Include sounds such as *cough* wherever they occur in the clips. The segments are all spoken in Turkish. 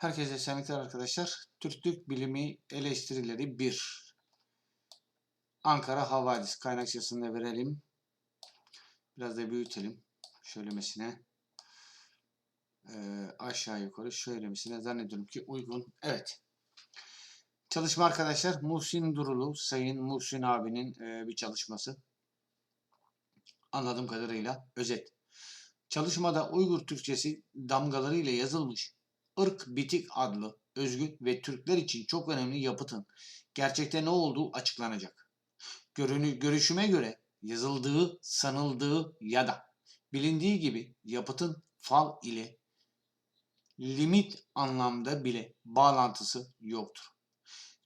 Herkese esenlikler arkadaşlar. Türklük bilimi eleştirileri 1. Ankara Havadis kaynakçasını da verelim. Biraz da büyütelim. Şöylemesine. Ee, aşağı yukarı şöylemesine zannediyorum ki uygun. Evet. Çalışma arkadaşlar Muhsin Durulu, Sayın Muhsin abinin e, bir çalışması. Anladığım kadarıyla özet. Çalışmada Uygur Türkçesi damgalarıyla yazılmış Irk Bitik adlı özgün ve Türkler için çok önemli yapıtın gerçekte ne olduğu açıklanacak. Görünü, görüşüme göre yazıldığı, sanıldığı ya da bilindiği gibi yapıtın fal ile limit anlamda bile bağlantısı yoktur.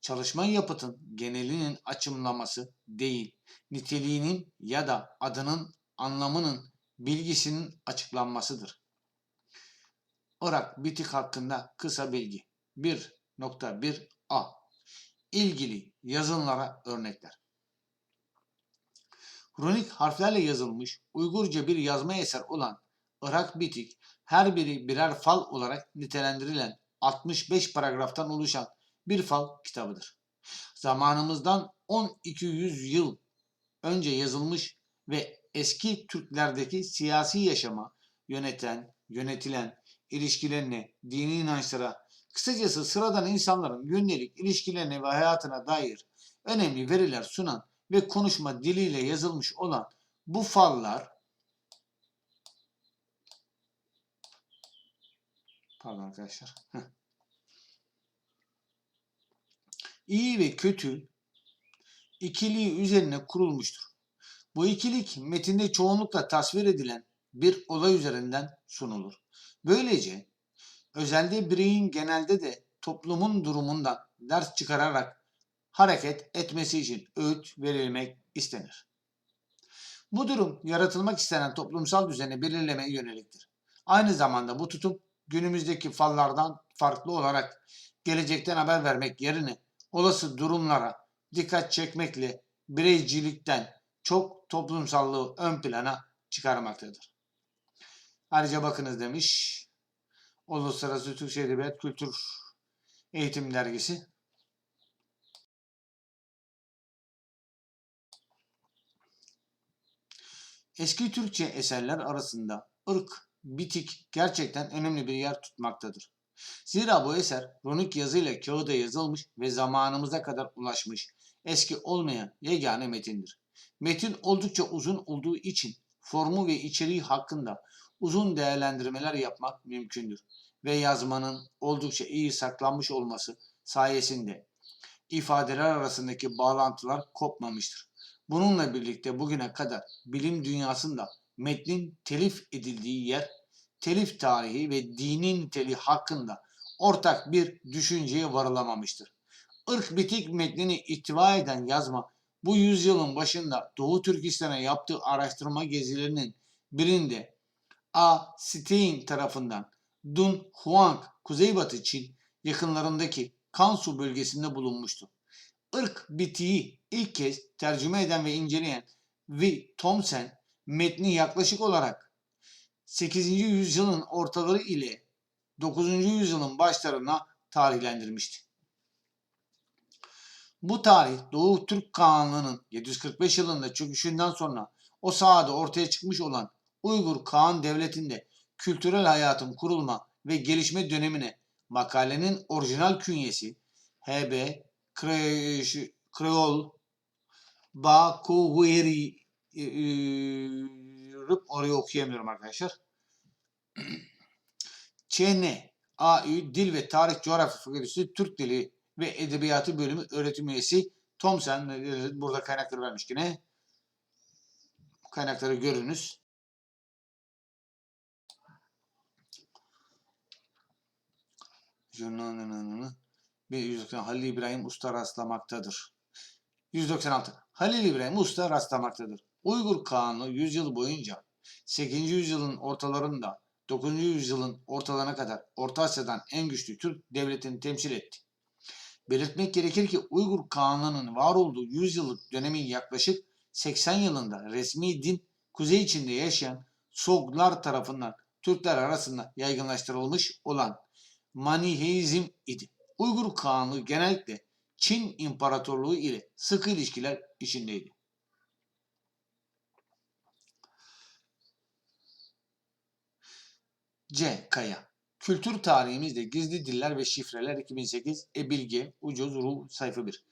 Çalışma yapıtın genelinin açımlaması değil, niteliğinin ya da adının anlamının bilgisinin açıklanmasıdır. Irak bitik hakkında kısa bilgi. 1.1 A. İlgili yazınlara örnekler. Runik harflerle yazılmış Uygurca bir yazma eser olan Irak bitik her biri birer fal olarak nitelendirilen 65 paragraftan oluşan bir fal kitabıdır. Zamanımızdan 1200 yıl önce yazılmış ve eski Türklerdeki siyasi yaşama yöneten, yönetilen, ilişkilerine, dini inançlara, kısacası sıradan insanların gündelik ilişkilerine ve hayatına dair önemli veriler sunan ve konuşma diliyle yazılmış olan bu fallar pardon arkadaşlar iyi ve kötü ikiliği üzerine kurulmuştur. Bu ikilik metinde çoğunlukla tasvir edilen bir olay üzerinden sunulur. Böylece özelde bireyin genelde de toplumun durumundan ders çıkararak hareket etmesi için öğüt verilmek istenir. Bu durum yaratılmak istenen toplumsal düzeni belirlemeye yöneliktir. Aynı zamanda bu tutum günümüzdeki fallardan farklı olarak gelecekten haber vermek yerine olası durumlara dikkat çekmekle bireycilikten çok toplumsallığı ön plana çıkarmaktadır. Ayrıca bakınız demiş. Uluslararası Türkçe Edebiyat Kültür Eğitim Dergisi. Eski Türkçe eserler arasında ırk, bitik gerçekten önemli bir yer tutmaktadır. Zira bu eser runik yazıyla kağıda yazılmış ve zamanımıza kadar ulaşmış eski olmayan yegane metindir. Metin oldukça uzun olduğu için formu ve içeriği hakkında uzun değerlendirmeler yapmak mümkündür ve yazmanın oldukça iyi saklanmış olması sayesinde ifadeler arasındaki bağlantılar kopmamıştır. Bununla birlikte bugüne kadar bilim dünyasında metnin telif edildiği yer, telif tarihi ve dini niteliği hakkında ortak bir düşünceye varılamamıştır. Irk bitik metnini ihtiva eden yazma bu yüzyılın başında Doğu Türkistan'a yaptığı araştırma gezilerinin birinde A. Stein tarafından Dun Huang, Kuzeybatı Çin yakınlarındaki Kansu bölgesinde bulunmuştu. Irk bitiği ilk kez tercüme eden ve inceleyen V. Thomsen metni yaklaşık olarak 8. yüzyılın ortaları ile 9. yüzyılın başlarına tarihlendirmişti. Bu tarih Doğu Türk Kağanlığı'nın 745 yılında çöküşünden sonra o sahada ortaya çıkmış olan Uygur Kağan Devleti'nde kültürel hayatın kurulma ve gelişme dönemine makalenin orijinal künyesi HB Kreol Bakuveri orayı okuyamıyorum arkadaşlar. *clears throat* ÇN AÜ Dil ve Tarih Coğrafya Fakültesi Türk Dili ve Edebiyatı Bölümü öğretim üyesi Thomsen burada kaynakları vermiş yine. Kaynakları görünüz. Bir 190 Halil İbrahim Usta rastlamaktadır. 196. Halil İbrahim Usta rastlamaktadır. Uygur Kağanlığı 100 yıl boyunca 8. yüzyılın ortalarında 9. yüzyılın ortalarına kadar Orta Asya'dan en güçlü Türk devletini temsil etti. Belirtmek gerekir ki Uygur Kağanlığı'nın var olduğu 100 yıllık dönemin yaklaşık 80 yılında resmi din Kuzey Çin'de yaşayan Soglar tarafından Türkler arasında yaygınlaştırılmış olan Maniheizm idi. Uygur Kağanlığı genellikle Çin İmparatorluğu ile sıkı ilişkiler içindeydi. C. Kaya Kültür tarihimizde gizli diller ve şifreler 2008 Ebilge Ucuz Ruh sayfa 1.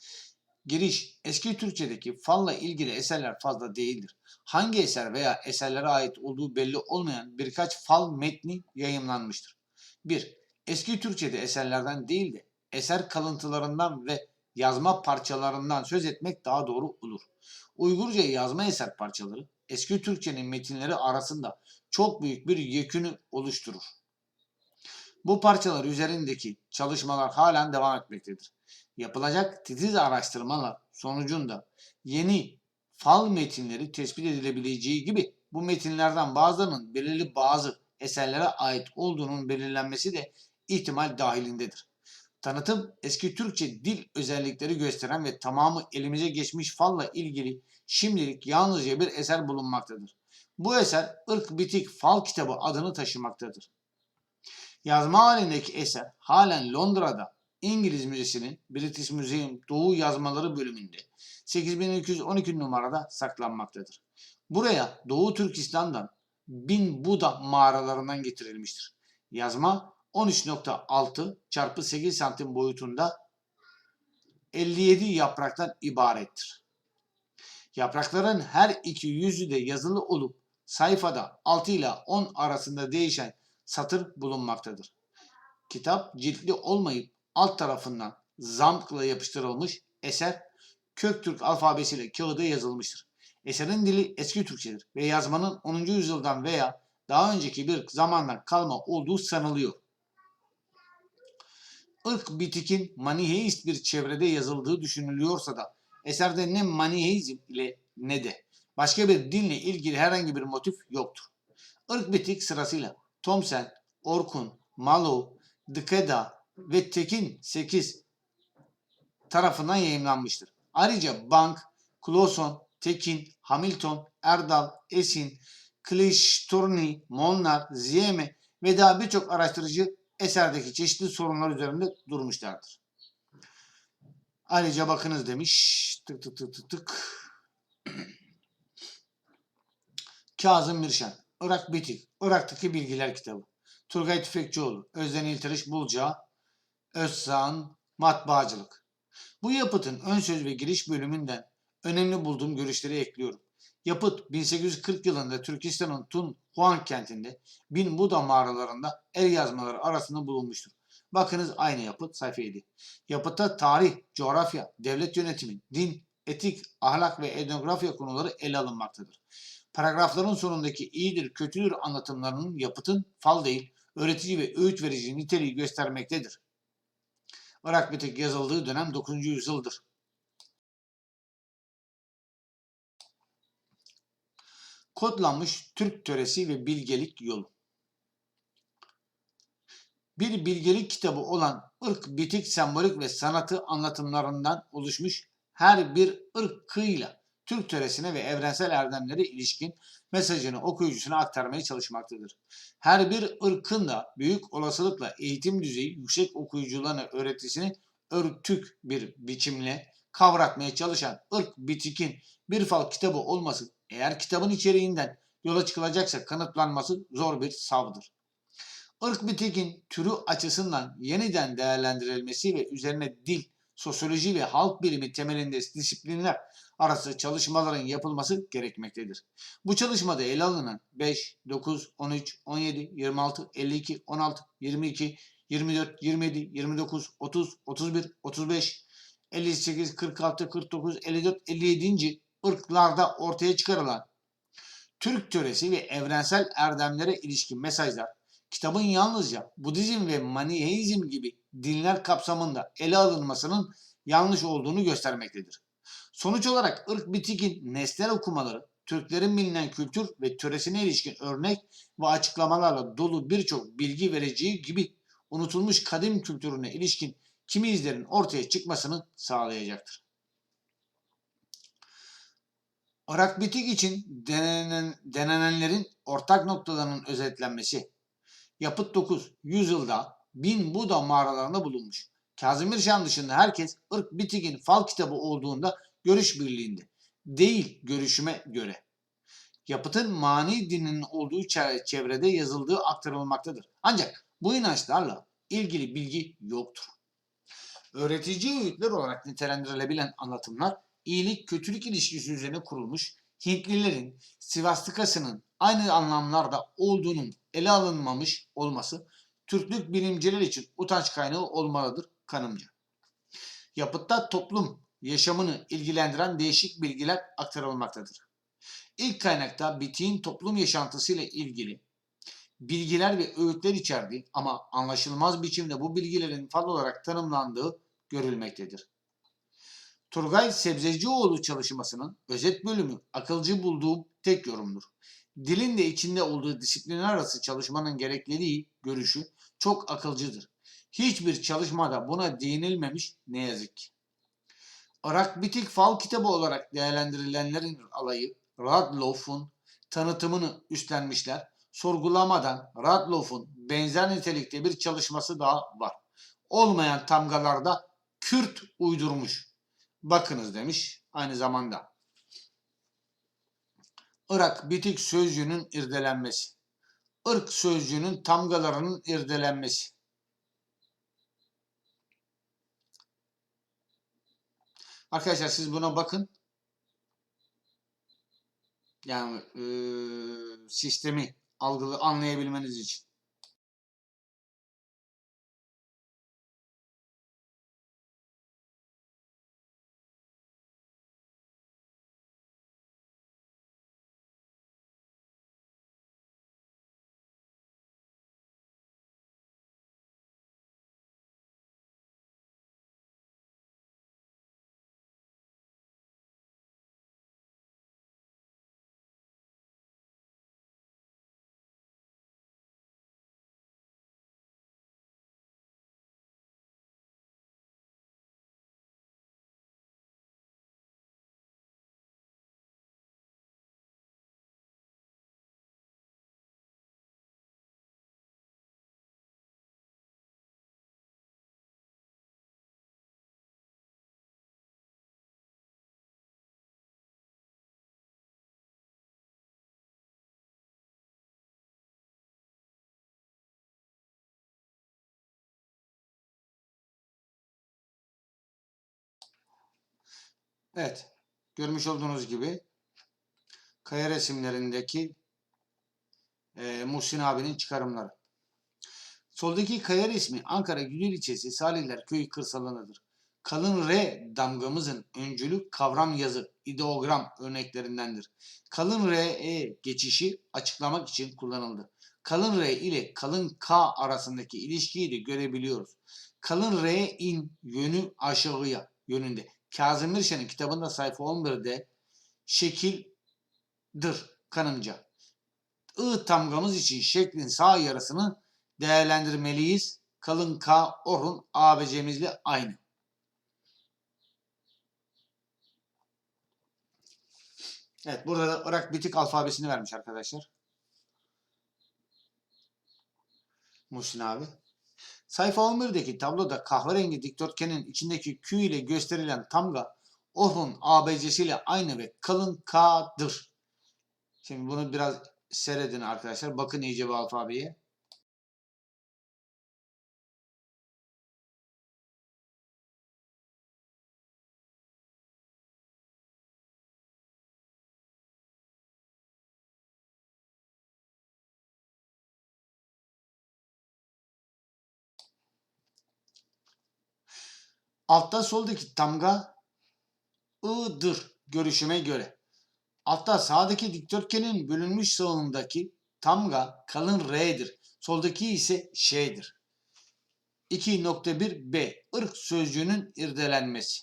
Giriş Eski Türkçedeki falla ilgili eserler fazla değildir. Hangi eser veya eserlere ait olduğu belli olmayan birkaç fal metni yayımlanmıştır. 1. Eski Türkçede eserlerden değil de eser kalıntılarından ve yazma parçalarından söz etmek daha doğru olur. Uygurca yazma eser parçaları eski Türkçenin metinleri arasında çok büyük bir yekünü oluşturur. Bu parçalar üzerindeki çalışmalar halen devam etmektedir. Yapılacak titiz araştırmalar sonucunda yeni fal metinleri tespit edilebileceği gibi bu metinlerden bazılarının belirli bazı eserlere ait olduğunun belirlenmesi de ihtimal dahilindedir. Tanıtım eski Türkçe dil özellikleri gösteren ve tamamı elimize geçmiş falla ilgili şimdilik yalnızca bir eser bulunmaktadır. Bu eser ırk bitik fal kitabı adını taşımaktadır. Yazma halindeki eser halen Londra'da İngiliz Müzesi'nin British Museum Doğu Yazmaları bölümünde 8212 numarada saklanmaktadır. Buraya Doğu Türkistan'dan Bin Buda mağaralarından getirilmiştir. Yazma 13.6 çarpı 8 santim boyutunda 57 yapraktan ibarettir. Yaprakların her iki yüzü de yazılı olup sayfada 6 ile 10 arasında değişen satır bulunmaktadır. Kitap ciltli olmayıp alt tarafından zamkla yapıştırılmış eser Köktürk alfabesiyle kağıda yazılmıştır. Eserin dili eski Türkçedir ve yazmanın 10. yüzyıldan veya daha önceki bir zamandan kalma olduğu sanılıyor. Irk bitikin maniheist bir çevrede yazıldığı düşünülüyorsa da eserde ne maniheizm ile ne de başka bir dinle ilgili herhangi bir motif yoktur. Irk bitik sırasıyla Thomsen, Orkun, Mallow, Dıkeda ve Tekin 8 tarafından yayımlanmıştır. Ayrıca Bank, Clauson, Tekin, Hamilton, Erdal, Esin, Klishtorny, Molnar, Ziyeme ve daha birçok araştırıcı eserdeki çeşitli sorunlar üzerinde durmuşlardır. Ayrıca bakınız demiş. Tık tık tık tık tık. Kazım Mirşen. Irak Bitik. Irak'taki Bilgiler kitabı. Turgay Tüfekçioğlu. Özden İlteriş Bulca. Özsağ'ın Matbaacılık. Bu yapıtın ön söz ve giriş bölümünden önemli bulduğum görüşleri ekliyorum. Yapıt 1840 yılında Türkistan'ın Tun Huan kentinde Bin Buda mağaralarında el yazmaları arasında bulunmuştur. Bakınız aynı yapıt sayfa 7. Yapıtta tarih, coğrafya, devlet yönetimi, din, etik, ahlak ve etnografya konuları ele alınmaktadır. Paragrafların sonundaki iyidir, kötüdür anlatımlarının yapıtın fal değil, öğretici ve öğüt verici niteliği göstermektedir. Irak Bitik yazıldığı dönem 9. yüzyıldır. Kodlanmış Türk töresi ve bilgelik yolu. Bir bilgelik kitabı olan ırk, bitik, sembolik ve sanatı anlatımlarından oluşmuş her bir ırkıyla Türk töresine ve evrensel erdemlere ilişkin mesajını okuyucusuna aktarmaya çalışmaktadır. Her bir ırkın da büyük olasılıkla eğitim düzeyi yüksek okuyucularına öğretisini örtük bir biçimle kavratmaya çalışan ırk bitikin bir fal kitabı olması eğer kitabın içeriğinden yola çıkılacaksa kanıtlanması zor bir savdır. Irk bitikin türü açısından yeniden değerlendirilmesi ve üzerine dil, sosyoloji ve halk bilimi temelinde disiplinler arası çalışmaların yapılması gerekmektedir. Bu çalışmada ele alınan 5, 9, 13, 17, 26, 52, 16, 22, 24, 27, 29, 30, 31, 35, 58, 46, 49, 54, 57. ırklarda ortaya çıkarılan Türk töresi ve evrensel erdemlere ilişkin mesajlar kitabın yalnızca Budizm ve Maniheizm gibi dinler kapsamında ele alınmasının yanlış olduğunu göstermektedir. Sonuç olarak ırk bitikin nesnel okumaları Türklerin bilinen kültür ve töresine ilişkin örnek ve açıklamalarla dolu birçok bilgi vereceği gibi unutulmuş kadim kültürüne ilişkin kimi izlerin ortaya çıkmasını sağlayacaktır. Irak bitik için denenen, denenenlerin ortak noktalarının özetlenmesi. Yapıt 9. Yüzyılda Bin Buda mağaralarında bulunmuş. Kazım Şan dışında herkes ırk bitigin fal kitabı olduğunda görüş birliğinde. Değil görüşüme göre. Yapıtın mani dininin olduğu çe- çevrede yazıldığı aktarılmaktadır. Ancak bu inançlarla ilgili bilgi yoktur. Öğretici öğütler olarak nitelendirilebilen anlatımlar iyilik kötülük ilişkisi üzerine kurulmuş Hintlilerin Sivastikası'nın aynı anlamlarda olduğunun ele alınmamış olması Türklük bilimciler için utanç kaynağı olmalıdır kanımca. Yapıtta toplum yaşamını ilgilendiren değişik bilgiler aktarılmaktadır. İlk kaynakta bitiğin toplum yaşantısıyla ilgili bilgiler ve öğütler içerdiği ama anlaşılmaz biçimde bu bilgilerin fal olarak tanımlandığı görülmektedir. Turgay Sebzecioğlu çalışmasının özet bölümü akılcı bulduğum tek yorumdur. Dilin de içinde olduğu disiplinler arası çalışmanın gerekliliği görüşü çok akılcıdır. Hiçbir çalışmada buna değinilmemiş ne yazık ki. Irak Bitik Fal kitabı olarak değerlendirilenlerin alayı Radloff'un tanıtımını üstlenmişler. Sorgulamadan Radloff'un benzer nitelikte bir çalışması daha var. Olmayan tamgalarda Kürt uydurmuş. Bakınız demiş aynı zamanda. Irak bitik sözcüğünün irdelenmesi. Irk sözcüğünün tamgalarının irdelenmesi. Arkadaşlar siz buna bakın. Yani eee, sistemi algılı anlayabilmeniz için. Evet. Görmüş olduğunuz gibi kaya resimlerindeki e, Muhsin abinin çıkarımları. Soldaki kaya resmi Ankara Gülül ilçesi Salihler Köyü kırsalındadır. Kalın R damgamızın öncülü kavram yazı, ideogram örneklerindendir. Kalın RE geçişi açıklamak için kullanıldı. Kalın R ile kalın K arasındaki ilişkiyi de görebiliyoruz. Kalın R'in yönü aşağıya yönünde. Kazım Mirşan'ın kitabında sayfa 11'de şekildir kanımca. I tamgamız için şeklin sağ yarısını değerlendirmeliyiz. Kalın K, Orhun ABC'mizle aynı. Evet burada da Irak bitik alfabesini vermiş arkadaşlar. Muhsin abi. Sayfa 11'deki tabloda kahverengi dikdörtgenin içindeki Q ile gösterilen tamga Orhun ABC'siyle aynı ve kalın K'dır. Şimdi bunu biraz seyredin arkadaşlar. Bakın iyice bu alfabeye. Altta soldaki tamga I'dır görüşüme göre. Altta sağdaki dikdörtgenin bölünmüş sağındaki tamga kalın R'dir. Soldaki ise Ş'dir. 2.1 B. Irk sözcüğünün irdelenmesi.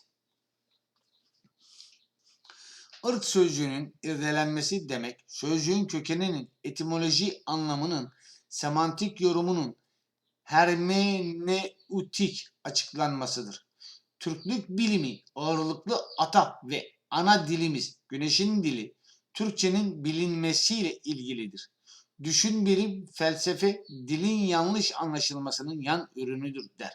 Irk sözcüğünün irdelenmesi demek, sözcüğün kökeninin etimoloji anlamının semantik yorumunun hermeneutik açıklanmasıdır. Türklük bilimi ağırlıklı ata ve ana dilimiz güneşin dili Türkçenin bilinmesiyle ilgilidir. düşün bilim, felsefe, dilin yanlış anlaşılmasının yan ürünüdür der.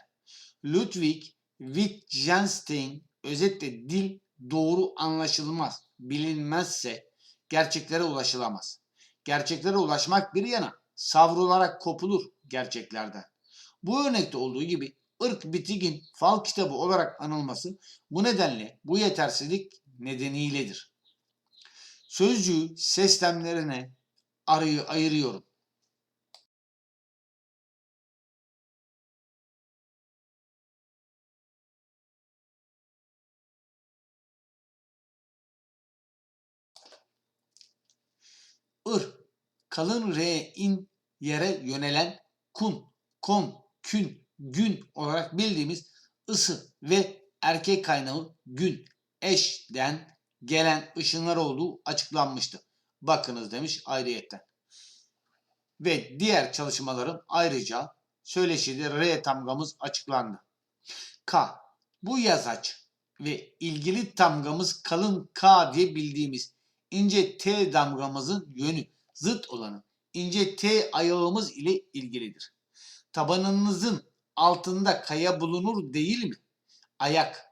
Ludwig Wittgenstein özetle dil doğru anlaşılmaz, bilinmezse gerçeklere ulaşılamaz. Gerçeklere ulaşmak bir yana savrularak kopulur gerçeklerden. Bu örnekte olduğu gibi ırk bitigin fal kitabı olarak anılması bu nedenle bu yetersizlik nedeniyledir. Sözcüğü seslemlerine arayı ayırıyorum. ır, kalın r in yere yönelen kun, kon, kün, gün olarak bildiğimiz ısı ve erkek kaynağı gün, eşden gelen ışınlar olduğu açıklanmıştı. Bakınız demiş ayrıyetten. Ve diğer çalışmalarım ayrıca söyleşide R tamgamız açıklandı. K. Bu yazaç ve ilgili tamgamız kalın K diye bildiğimiz ince T damgamızın yönü zıt olanı ince T ayağımız ile ilgilidir. Tabanınızın altında kaya bulunur değil mi? Ayak,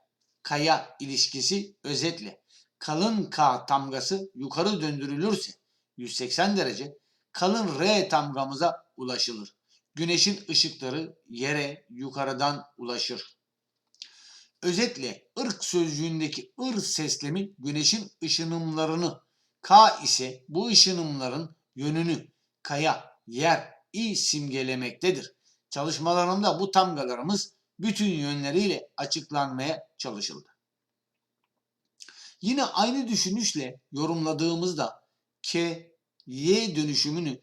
kaya ilişkisi özetle kalın K tamgası yukarı döndürülürse 180 derece kalın R tamgamıza ulaşılır. Güneşin ışıkları yere yukarıdan ulaşır. Özetle ırk sözcüğündeki ır seslemi güneşin ışınımlarını, K ise bu ışınımların yönünü, kaya, yer, i simgelemektedir. Çalışmalarımda bu tamgalarımız bütün yönleriyle açıklanmaya çalışıldı. Yine aynı düşünüşle yorumladığımızda K, Y dönüşümünü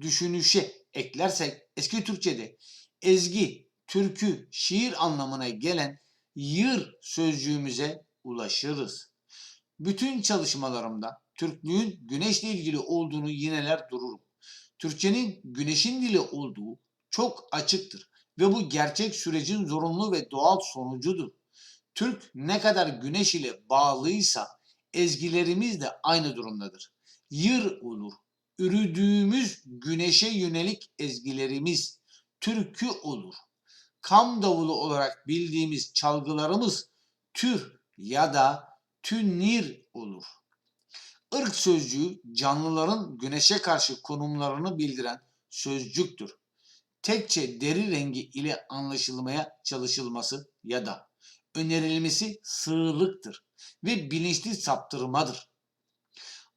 düşünüşe eklersek eski Türkçe'de ezgi, türkü, şiir anlamına gelen yır sözcüğümüze ulaşırız. Bütün çalışmalarımda Türklüğün güneşle ilgili olduğunu yineler dururum. Türkçenin güneşin dili olduğu çok açıktır ve bu gerçek sürecin zorunlu ve doğal sonucudur. Türk ne kadar güneş ile bağlıysa ezgilerimiz de aynı durumdadır. Yır olur. Ürüdüğümüz güneşe yönelik ezgilerimiz türkü olur. Kam davulu olarak bildiğimiz çalgılarımız tür ya da tünir olur. Irk sözcüğü canlıların güneşe karşı konumlarını bildiren sözcüktür. Tekçe deri rengi ile anlaşılmaya çalışılması ya da önerilmesi sığlıktır ve bilinçli saptırmadır.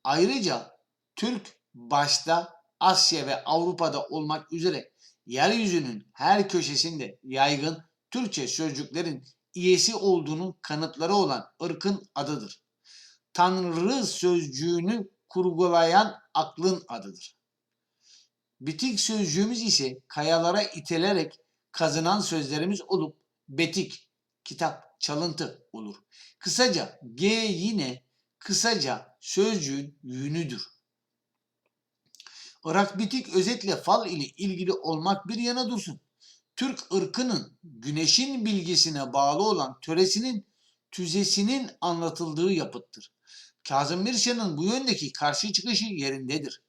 Ayrıca Türk başta Asya ve Avrupa'da olmak üzere yeryüzünün her köşesinde yaygın Türkçe sözcüklerin iyesi olduğunun kanıtları olan ırkın adıdır. Tanrı sözcüğünü kurgulayan aklın adıdır. Bitik sözcüğümüz ise kayalara itelerek kazınan sözlerimiz olup betik, kitap, çalıntı olur. Kısaca G yine kısaca sözcüğün yünüdür. Irak bitik özetle fal ile ilgili olmak bir yana dursun. Türk ırkının güneşin bilgisine bağlı olan töresinin tüzesinin anlatıldığı yapıttır. Kazım Mirşan'ın bu yöndeki karşı çıkışı yerindedir.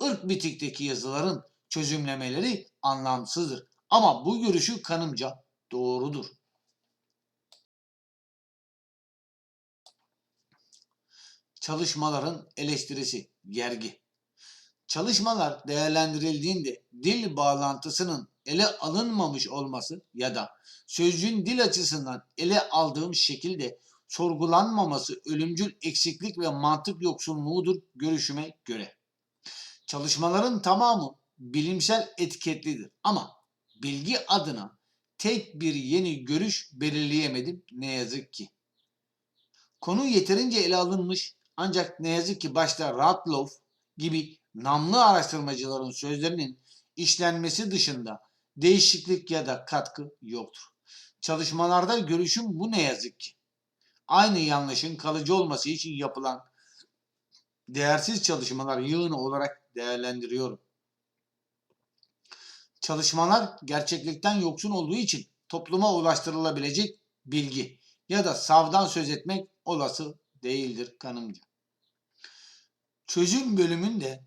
Irk bitikteki yazıların çözümlemeleri anlamsızdır. Ama bu görüşü kanımca doğrudur. Çalışmaların eleştirisi, gergi. Çalışmalar değerlendirildiğinde dil bağlantısının ele alınmamış olması ya da sözcüğün dil açısından ele aldığım şekilde sorgulanmaması ölümcül eksiklik ve mantık yoksunluğudur görüşüme göre. Çalışmaların tamamı bilimsel etiketlidir ama bilgi adına tek bir yeni görüş belirleyemedim ne yazık ki. Konu yeterince ele alınmış ancak ne yazık ki başta Ratloff gibi namlı araştırmacıların sözlerinin işlenmesi dışında değişiklik ya da katkı yoktur. Çalışmalarda görüşüm bu ne yazık ki. Aynı yanlışın kalıcı olması için yapılan değersiz çalışmalar yığını olarak değerlendiriyorum. Çalışmalar gerçeklikten yoksun olduğu için topluma ulaştırılabilecek bilgi ya da savdan söz etmek olası değildir kanımca. Çözüm bölümünde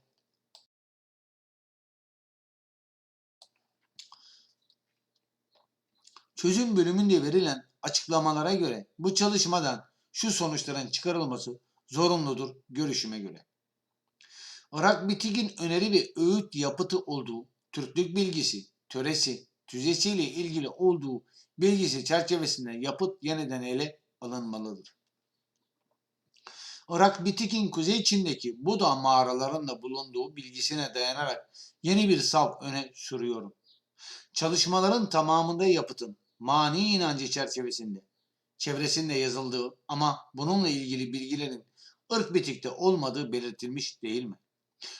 çözüm bölümünde verilen açıklamalara göre bu çalışmadan şu sonuçların çıkarılması zorunludur görüşüme göre. Irak Bitik'in öneri ve öğüt yapıtı olduğu, Türklük bilgisi, töresi, tüzesiyle ilgili olduğu bilgisi çerçevesinde yapıt yeniden ele alınmalıdır. Irak Bitik'in Kuzey Çin'deki Buda mağaralarında bulunduğu bilgisine dayanarak yeni bir sav öne sürüyorum. Çalışmaların tamamında yapıtın mani inancı çerçevesinde çevresinde yazıldığı ama bununla ilgili bilgilerin ırk bitikte olmadığı belirtilmiş değil mi?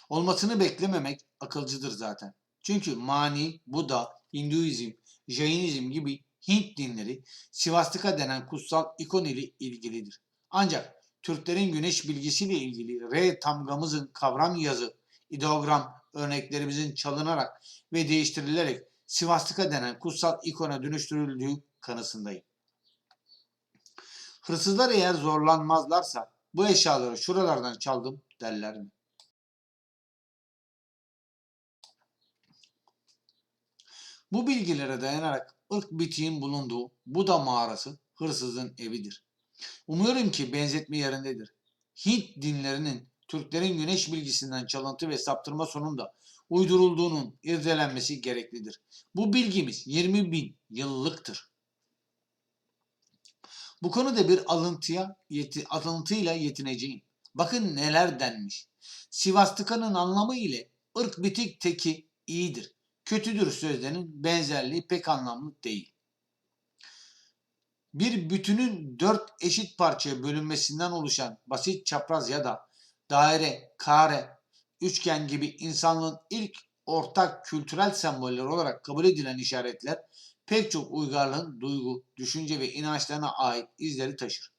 Olmasını beklememek akılcıdır zaten. Çünkü mani, Buda, Hinduizm, Jainizm gibi Hint dinleri Sivastika denen kutsal ikon ile ilgilidir. Ancak Türklerin güneş bilgisiyle ilgili R tamgamızın kavram yazı, ideogram örneklerimizin çalınarak ve değiştirilerek Sivastika denen kutsal ikona dönüştürüldüğü kanısındayım. Hırsızlar eğer zorlanmazlarsa bu eşyaları şuralardan çaldım derler mi? Bu bilgilere dayanarak ırk bitiğin bulunduğu Buda mağarası hırsızın evidir. Umuyorum ki benzetme yerindedir. Hint dinlerinin Türklerin güneş bilgisinden çalıntı ve saptırma sonunda uydurulduğunun irdelenmesi gereklidir. Bu bilgimiz 20 bin yıllıktır. Bu konuda bir alıntıya, yeti, alıntıyla yetineceğim. Bakın neler denmiş. Sivastıkanın anlamı ile ırk bitik teki iyidir. Kötüdür sözlerinin benzerliği pek anlamlı değil. Bir bütünün dört eşit parçaya bölünmesinden oluşan basit çapraz ya da daire, kare, üçgen gibi insanlığın ilk ortak kültürel semboller olarak kabul edilen işaretler pek çok uygarlığın duygu, düşünce ve inançlarına ait izleri taşır.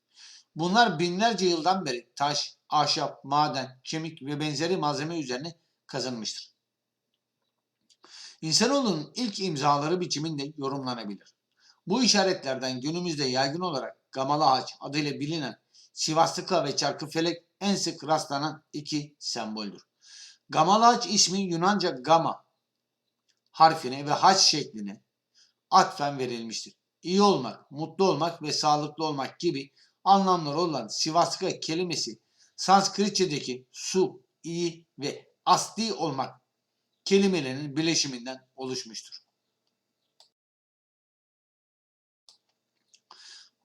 Bunlar binlerce yıldan beri taş, ahşap, maden, kemik ve benzeri malzeme üzerine kazınmıştır. İnsanoğlunun ilk imzaları biçiminde yorumlanabilir. Bu işaretlerden günümüzde yaygın olarak gamalı ağaç adıyla bilinen Sivastıka ve Çarkıfelek en sık rastlanan iki semboldür. Gamalı ağaç ismi Yunanca gama harfine ve haç şekline atfen verilmiştir. İyi olmak, mutlu olmak ve sağlıklı olmak gibi anlamları olan Sivastika kelimesi Sanskritçedeki su, iyi ve asli olmak kelimelerinin birleşiminden oluşmuştur.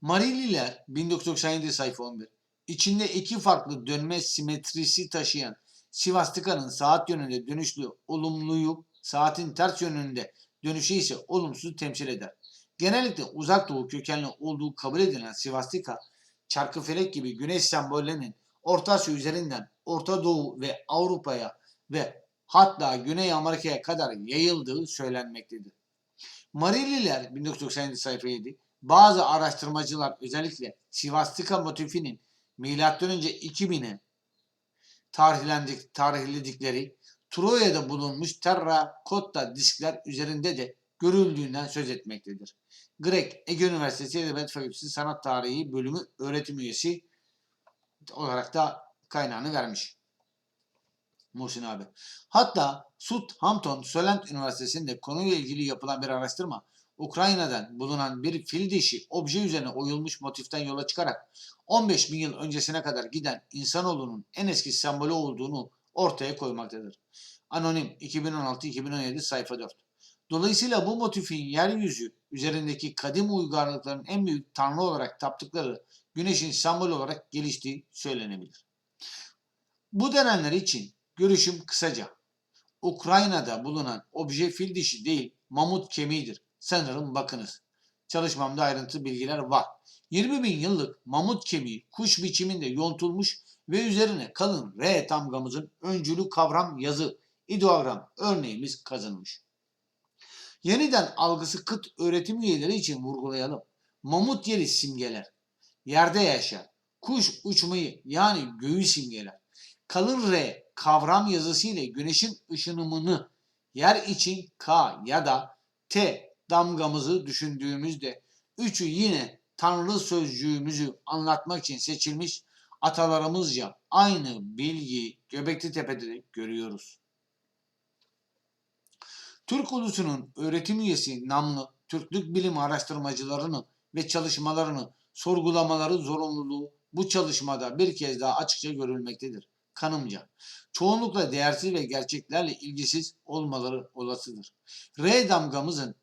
Marililer 1997 sayfa 11 içinde iki farklı dönme simetrisi taşıyan Sivastika'nın saat yönünde dönüşlü olumluyu, saatin ters yönünde dönüşü ise olumsuz temsil eder. Genellikle uzak doğu kökenli olduğu kabul edilen Sivastika, çarkıfelek gibi güneş sembollerinin Orta Asya üzerinden Orta Doğu ve Avrupa'ya ve hatta Güney Amerika'ya kadar yayıldığı söylenmektedir. Marililer 1997 sayfa 7 bazı araştırmacılar özellikle Sivastika motifinin M.Ö. 2000'e tarihlendik, tarihledikleri Troya'da bulunmuş terrakotta diskler üzerinde de görüldüğünden söz etmektedir. Grek Ege Üniversitesi Edebiyat Fakültesi Sanat Tarihi Bölümü öğretim üyesi olarak da kaynağını vermiş. Muhsin abi. Hatta Southampton Solent Üniversitesi'nde konuyla ilgili yapılan bir araştırma Ukrayna'dan bulunan bir fil dişi obje üzerine oyulmuş motiften yola çıkarak 15 bin yıl öncesine kadar giden insanoğlunun en eski sembolü olduğunu ortaya koymaktadır. Anonim 2016-2017 sayfa 4. Dolayısıyla bu motifin yeryüzü üzerindeki kadim uygarlıkların en büyük tanrı olarak taptıkları güneşin sembol olarak geliştiği söylenebilir. Bu denenler için görüşüm kısaca. Ukrayna'da bulunan obje fil dişi değil mamut kemiğidir. Sanırım bakınız. Çalışmamda ayrıntı bilgiler var. 20 bin yıllık mamut kemiği kuş biçiminde yontulmuş ve üzerine kalın R tamgamızın öncülü kavram yazı ideogram örneğimiz kazınmış. Yeniden algısı kıt öğretim üyeleri için vurgulayalım. Mamut yeri simgeler. Yerde yaşar. Kuş uçmayı yani göğü simgeler. Kalın R kavram yazısı ile güneşin ışınımını yer için K ya da T damgamızı düşündüğümüzde üçü yine Tanrı sözcüğümüzü anlatmak için seçilmiş atalarımızca aynı bilgiyi Göbekli Tepe'de de görüyoruz. Türk ulusunun öğretim üyesi namlı Türklük bilim araştırmacılarını ve çalışmalarını sorgulamaları zorunluluğu bu çalışmada bir kez daha açıkça görülmektedir. Kanımca. Çoğunlukla değersiz ve gerçeklerle ilgisiz olmaları olasıdır. R damgamızın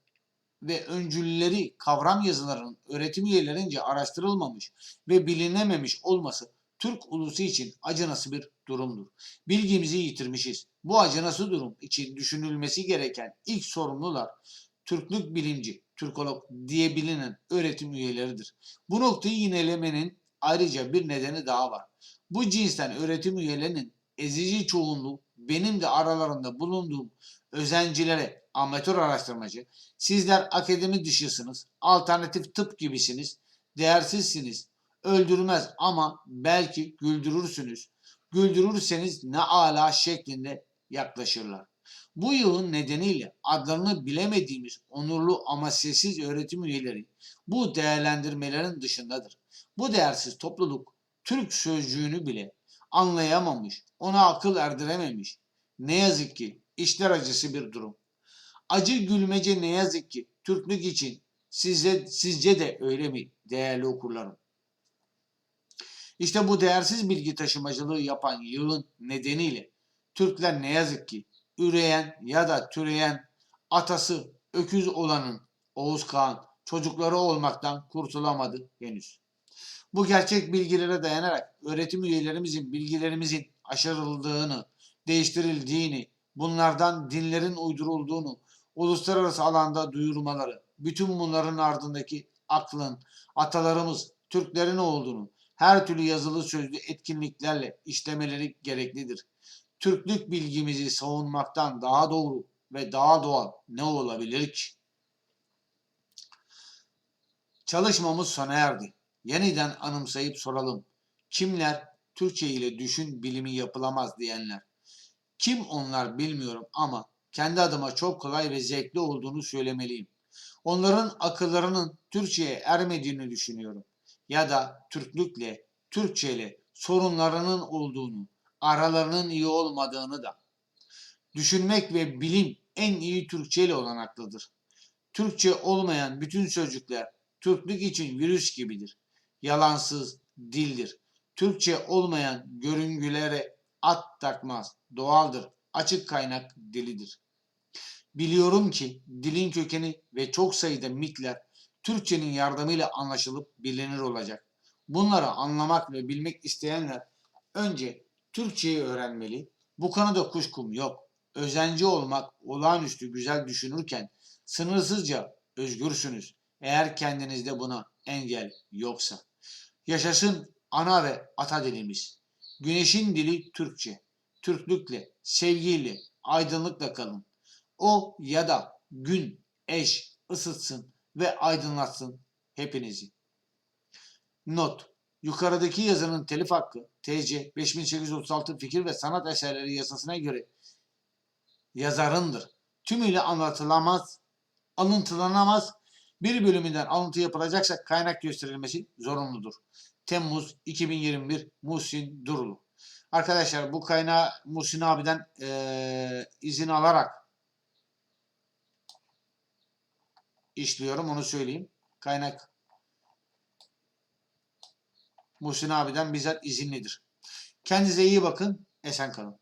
ve öncülleri kavram yazılarının öğretim üyelerince araştırılmamış ve bilinememiş olması Türk ulusu için acınası bir durumdur. Bilgimizi yitirmişiz. Bu acınası durum için düşünülmesi gereken ilk sorumlular Türklük bilimci, Türkolog diye bilinen öğretim üyeleridir. Bu noktayı yinelemenin ayrıca bir nedeni daha var. Bu cinsten öğretim üyelerinin ezici çoğunluğu benim de aralarında bulunduğum özencilere, amatör araştırmacı, sizler akademi dışısınız, alternatif tıp gibisiniz, değersizsiniz, öldürmez ama belki güldürürsünüz. Güldürürseniz ne ala şeklinde yaklaşırlar. Bu yığın nedeniyle adlarını bilemediğimiz onurlu ama sessiz öğretim üyeleri bu değerlendirmelerin dışındadır. Bu değersiz topluluk Türk sözcüğünü bile anlayamamış, ona akıl erdirememiş. Ne yazık ki işler acısı bir durum. Acı gülmece ne yazık ki Türklük için size, sizce de öyle mi değerli okurlarım? İşte bu değersiz bilgi taşımacılığı yapan yığın nedeniyle Türkler ne yazık ki üreyen ya da türeyen atası öküz olanın Oğuz Kağan çocukları olmaktan kurtulamadı henüz. Bu gerçek bilgilere dayanarak öğretim üyelerimizin bilgilerimizin aşırıldığını, değiştirildiğini, bunlardan dinlerin uydurulduğunu, uluslararası alanda duyurmaları, bütün bunların ardındaki aklın, atalarımız, Türklerin olduğunu, her türlü yazılı sözlü etkinliklerle işlemeleri gereklidir. Türklük bilgimizi savunmaktan daha doğru ve daha doğal ne olabilir ki? Çalışmamız sona erdi. Yeniden anımsayıp soralım. Kimler Türkçe ile düşün bilimi yapılamaz diyenler? Kim onlar bilmiyorum ama kendi adıma çok kolay ve zevkli olduğunu söylemeliyim. Onların akıllarının Türkçe'ye ermediğini düşünüyorum. Ya da Türklükle, Türkçeyle sorunlarının olduğunu, aralarının iyi olmadığını da. Düşünmek ve bilim en iyi Türkçe ile olanaklıdır. Türkçe olmayan bütün sözcükler Türklük için virüs gibidir. Yalansız dildir. Türkçe olmayan görüngülere at takmaz. Doğaldır. Açık kaynak dilidir. Biliyorum ki dilin kökeni ve çok sayıda mitler Türkçenin yardımıyla anlaşılıp bilinir olacak. Bunları anlamak ve bilmek isteyenler önce Türkçeyi öğrenmeli. Bu konuda kuşkum yok. Özenci olmak olağanüstü güzel düşünürken sınırsızca özgürsünüz. Eğer kendinizde buna engel yoksa. Yaşasın ana ve ata dilimiz. Güneşin dili Türkçe. Türklükle, sevgiyle, aydınlıkla kalın. O ya da gün, eş, ısıtsın ve aydınlatsın hepinizi. Not. Yukarıdaki yazının telif hakkı TC 5836 fikir ve sanat eserleri yasasına göre yazarındır. Tümüyle anlatılamaz, alıntılanamaz. Bir bölümünden alıntı yapılacaksa kaynak gösterilmesi zorunludur. Temmuz 2021 Muhsin Durulu. Arkadaşlar bu kaynağı Muhsin abiden eee, izin alarak işliyorum onu söyleyeyim. Kaynak Muhsin abiden bizzat izinlidir. Kendinize iyi bakın. Esen kalın.